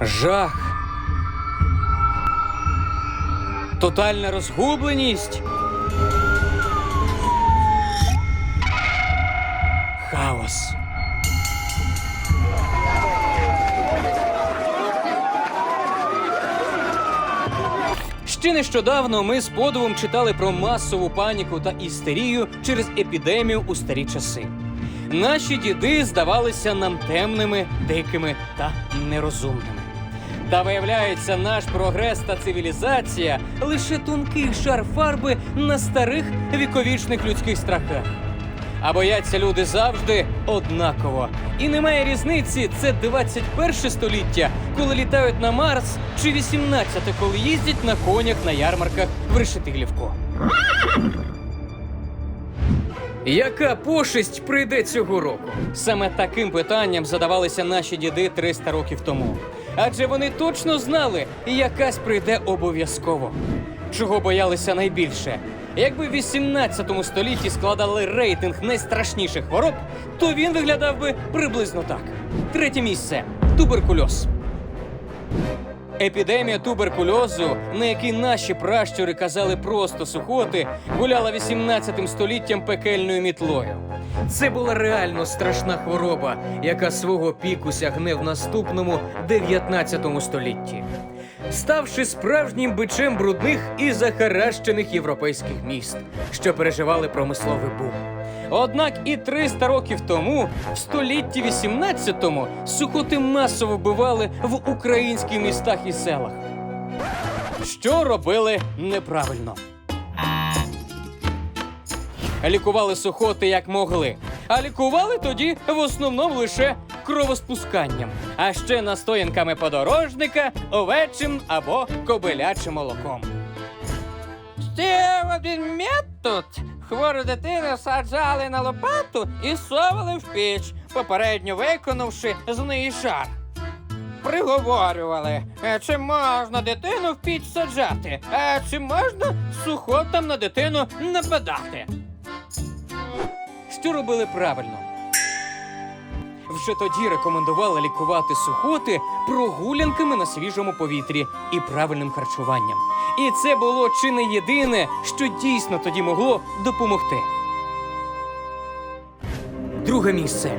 Жах. Тотальна розгубленість. Хаос. Ще нещодавно ми з подивом читали про масову паніку та істерію через епідемію у старі часи. Наші діди здавалися нам темними, дикими та нерозумними. Та виявляється, наш прогрес та цивілізація лише тонкий шар фарби на старих віковічних людських страхах. А бояться люди завжди однаково. І немає різниці, це 21 століття, коли літають на Марс, чи 18, коли їздять на конях на ярмарках в Решетилівку. Яка пошесть прийде цього року? Саме таким питанням задавалися наші діди 300 років тому. Адже вони точно знали, якась прийде обов'язково. Чого боялися найбільше? Якби в 18 столітті складали рейтинг найстрашніших хвороб, то він виглядав би приблизно так: третє місце туберкульоз. Епідемія туберкульозу, на якій наші пращури казали просто сухоти, гуляла 18 століттям пекельною мітлою. Це була реально страшна хвороба, яка свого піку сягне в наступному 19 столітті, ставши справжнім бичем брудних і захаращених європейських міст, що переживали промисловий бум. Однак і 300 років тому, в столітті 18-му, сухоти масово вбивали в українських містах і селах. Що робили неправильно? Лікували сухоти як могли, а лікували тоді в основному лише кровоспусканням, а ще настоянками подорожника, овечим або кобилячим молоком. Ще один метод. Хвору дитину саджали на лопату і совали в піч, попередньо виконавши з неї шар. Приговорювали, «Е, чи можна дитину в піч саджати, а чи можна сухотам на дитину нападати. Що робили правильно? Вже тоді рекомендували лікувати сухоти прогулянками на свіжому повітрі і правильним харчуванням. І це було чи не єдине, що дійсно тоді могло допомогти. Друге місце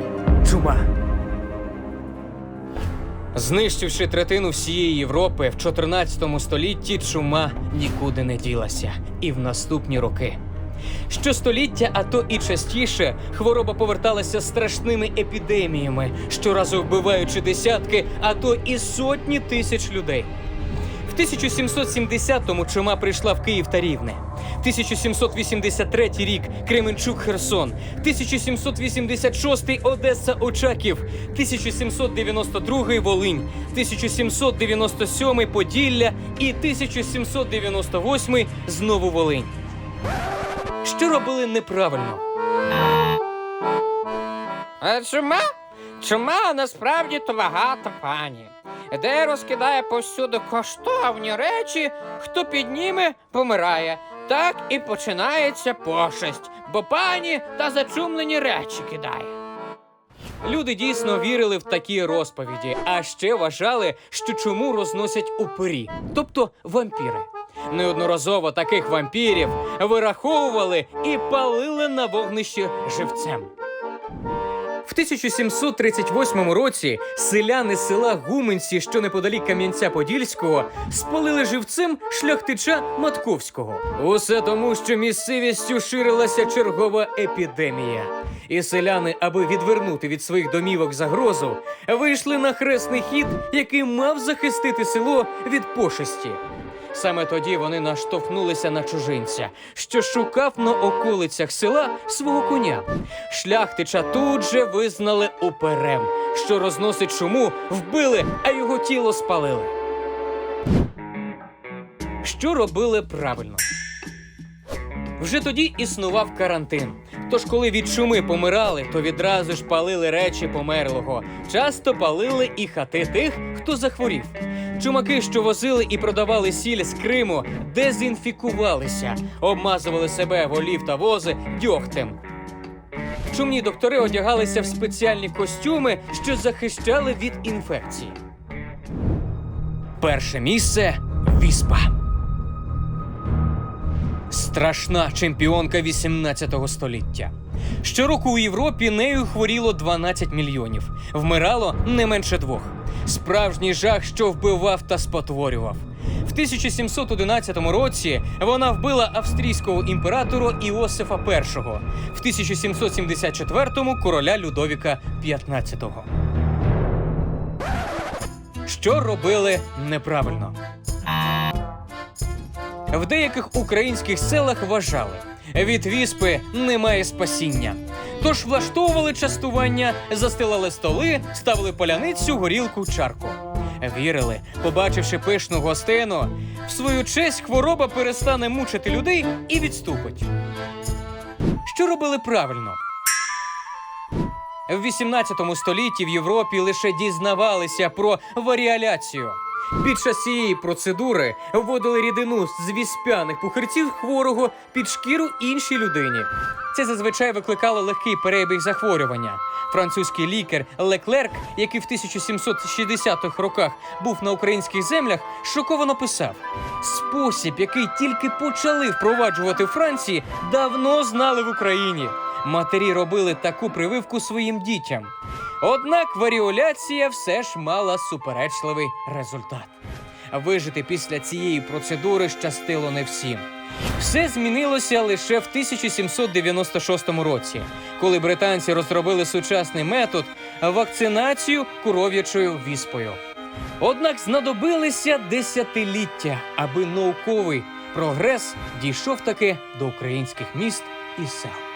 чума. Знищивши третину всієї Європи в 14 столітті, чума нікуди не ділася. І в наступні роки. Щостоліття, а то і частіше, хвороба поверталася страшними епідеміями, щоразу вбиваючи десятки, а то і сотні тисяч людей. В 1770-му чума прийшла в Київ та Рівне. 1783 рік Кременчук Херсон, 1786 Одеса Очаків, 1792 Волинь, 1797 Поділля і 1798 знову Волинь. Що робили неправильно? А чума? Чума насправді то багата пані. Де розкидає повсюди коштовні речі, хто підніме, помирає. Так і починається пошесть, бо пані та зачумлені речі кидає. Люди дійсно вірили в такі розповіді, а ще вважали, що чому розносять упирі, тобто вампіри. Неодноразово таких вампірів вираховували і палили на вогнище живцем. В 1738 році селяни села Гуменці, що неподалік Кам'янця-Подільського, спалили живцем шляхтича Матковського. Усе тому, що місцевістю ширилася чергова епідемія. І селяни, аби відвернути від своїх домівок загрозу, вийшли на хресний хід, який мав захистити село від пошесті. Саме тоді вони наштовхнулися на чужинця, що шукав на околицях села свого коня. Шляхтича тут же визнали уперем, що розносить шуму, вбили, а його тіло спалили. Що робили правильно? Вже тоді існував карантин. Тож, коли від чуми помирали, то відразу ж палили речі померлого. Часто палили і хати тих, хто захворів. Чумаки, що возили і продавали сіль з Криму, дезінфікувалися, обмазували себе волів та вози дьогтем. Чумні доктори одягалися в спеціальні костюми, що захищали від інфекції. Перше місце віспа. Страшна чемпіонка 18 століття. Щороку у Європі нею хворіло 12 мільйонів, вмирало не менше двох. Справжній жах, що вбивав та спотворював. В 1711 році вона вбила австрійського імператора Іосифа І, в 1774-му короля Людовіка XV. Що робили неправильно? В деяких українських селах вважали, від віспи немає спасіння. Тож влаштовували частування, застилали столи, ставили поляницю, горілку, чарку. Вірили, побачивши пишну гостину, в свою честь хвороба перестане мучити людей і відступить. Що робили правильно? В 18 столітті в Європі лише дізнавалися про варіаляцію. Під час цієї процедури вводили рідину з віспяних пухирців хворого під шкіру іншій людині. Це зазвичай викликало легкий перебіг захворювання. Французький лікар Леклерк, який в 1760-х роках був на українських землях, шоковано писав: спосіб, який тільки почали впроваджувати в Франції, давно знали в Україні. Матері робили таку прививку своїм дітям. Однак варіоляція все ж мала суперечливий результат. Вижити після цієї процедури щастило не всім. Все змінилося лише в 1796 році, коли британці розробили сучасний метод вакцинацію коров'ячою віспою. Однак знадобилися десятиліття, аби науковий прогрес дійшов таки до українських міст і сел.